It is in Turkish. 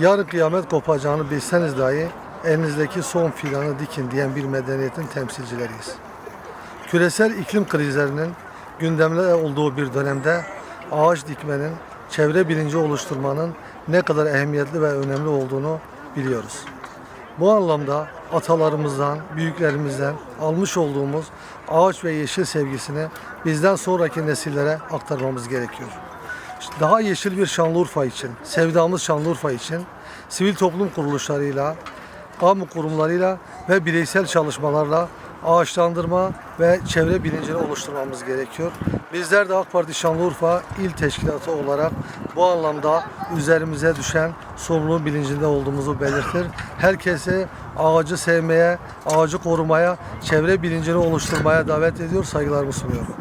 Yarın kıyamet kopacağını bilseniz dahi elinizdeki son filanı dikin diyen bir medeniyetin temsilcileriyiz. Küresel iklim krizlerinin gündemde olduğu bir dönemde ağaç dikmenin, çevre bilinci oluşturmanın ne kadar ehemmiyetli ve önemli olduğunu biliyoruz. Bu anlamda atalarımızdan, büyüklerimizden almış olduğumuz ağaç ve yeşil sevgisini bizden sonraki nesillere aktarmamız gerekiyor. Daha yeşil bir Şanlıurfa için, sevdamız Şanlıurfa için sivil toplum kuruluşlarıyla, kamu kurumlarıyla ve bireysel çalışmalarla ağaçlandırma ve çevre bilincini oluşturmamız gerekiyor. Bizler de AK Parti Şanlıurfa İl Teşkilatı olarak bu anlamda üzerimize düşen sorumluluğun bilincinde olduğumuzu belirtir. Herkese ağacı sevmeye, ağacı korumaya, çevre bilincini oluşturmaya davet ediyor, saygılarımı sunuyorum.